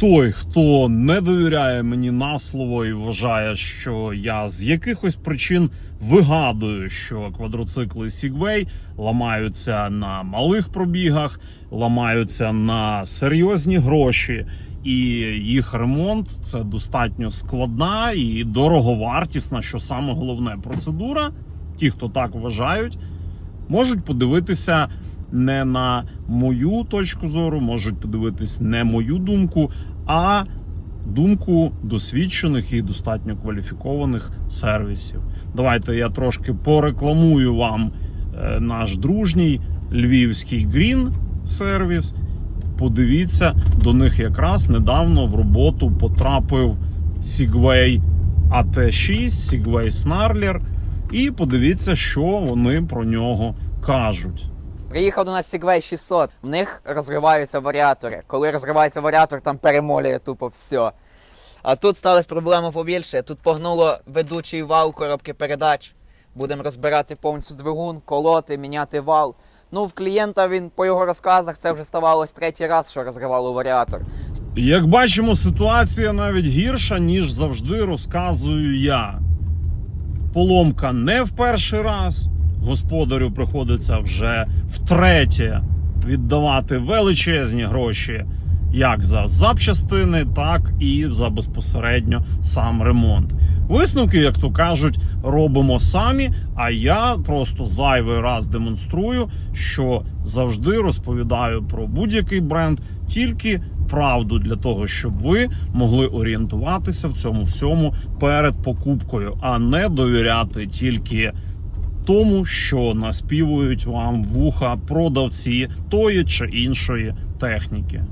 той, хто не довіряє мені на слово і вважає, що я з якихось причин вигадую, що квадроцикли Segway ламаються на малих пробігах, ламаються на серйозні гроші, і їх ремонт це достатньо складна і дороговартісна, що саме головне процедура. Ті, хто так вважають, можуть подивитися не на мою точку зору, можуть подивитись не мою думку, а думку досвідчених і достатньо кваліфікованих сервісів. Давайте я трошки порекламую вам е, наш дружній львівський Green сервіс. Подивіться, до них якраз недавно в роботу потрапив Segway AT6, Segway Snarler. І подивіться, що вони про нього кажуть. Приїхав до нас Segway 600. В них розриваються варіатори. Коли розривається варіатор, там перемолює тупо все. А тут сталася проблема побільше. Тут погнуло ведучий вал коробки передач. Будемо розбирати повністю двигун, колоти, міняти вал. Ну, в клієнта він по його розказах це вже ставалось третій раз, що розривало варіатор. Як бачимо, ситуація навіть гірша, ніж завжди розказую я. Поломка не в перший раз. Господарю приходиться вже втретє віддавати величезні гроші як за запчастини, так і за безпосередньо сам ремонт. Висновки, як то кажуть, робимо самі. А я просто зайвий раз демонструю, що завжди розповідаю про будь-який бренд тільки правду для того, щоб ви могли орієнтуватися в цьому всьому перед покупкою, а не довіряти тільки тому, що наспівують вам вуха продавці тої чи іншої техніки.